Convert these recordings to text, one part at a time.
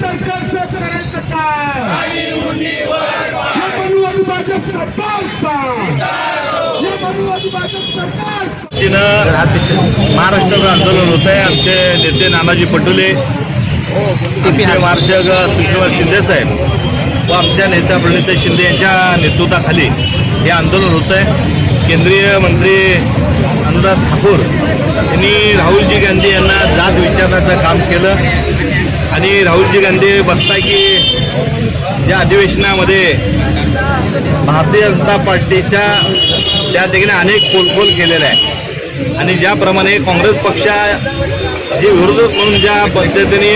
सरकारचं करायचं काय? भाजप सरकारचा महाराष्ट्राचं आंदोलन होत आहे आमचे नेते नानाजी पटोले आमचे सुषमा शिंदे साहेब व आमच्या नेत्या प्रणिता शिंदे यांच्या नेतृत्वाखाली हे आंदोलन होत आहे केंद्रीय मंत्री अनुराग ठाकूर यांनी राहुलजी गांधी यांना जात विचारण्याचं काम केलं. आणि राहुलजी गांधी बघताय की या अधिवेशनामध्ये भारतीय जनता पार्टीच्या त्या ठिकाणी अनेक पोलखोल केलेल्या आहे आणि ज्याप्रमाणे काँग्रेस पक्षा जे विरोधक म्हणून ज्या पद्धतीने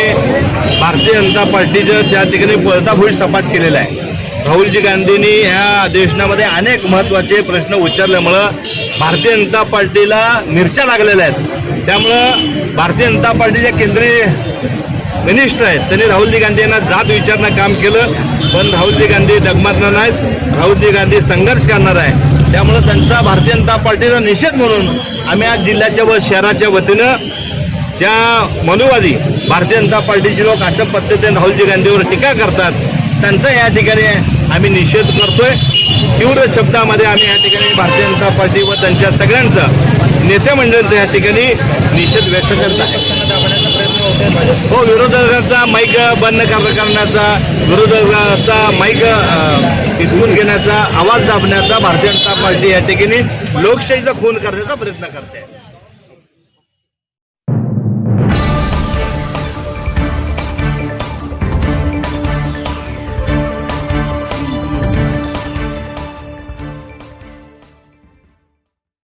भारतीय जनता पार्टीचं त्या ठिकाणी पळताभूळ सपाट केलेला आहे. राहुलजी गांधींनी ह्या अधिवेशनामध्ये अनेक महत्त्वाचे प्रश्न उच्चारल्यामुळं भारतीय जनता पार्टीला मिरच्या लागलेल्या आहेत. त्यामुळं भारतीय जनता पार्टीच्या केंद्रीय मिनिस्टर आहेत. त्यांनी राहुलजी गांधी यांना जात विचारणं काम केलं पण राहुलजी गांधी डगमगणार नाहीत. राहुलजी गांधी संघर्ष करणार आहे त्यामुळं त्यांचा भारतीय जनता पार्टीचा निषेध म्हणून आम्ही आज जिल्ह्याच्या व शहराच्या वतीनं ज्या मनुवादी भारतीय जनता पार्टीचे लोक अशा पद्धतीने राहुलजी गांधीवर टीका करतात त्यांचा या ठिकाणी आम्ही निषेध करतोय. तीव्र शब्दामध्ये आम्ही या ठिकाणी भारतीय जनता पार्टी व त्यांच्या सगळ्यांचं नेते मंडळांचा या ठिकाणी निषेध व्यक्त करत आहे. हो विरोधकांचा माईक बंद करण्याचा विरोधकांचा माईक हिसवून घेण्याचा आवाज दाबण्याचा भारतीय जनता पार्टी या ठिकाणी लोकशाहीचा खून करण्याचा प्रयत्न करते.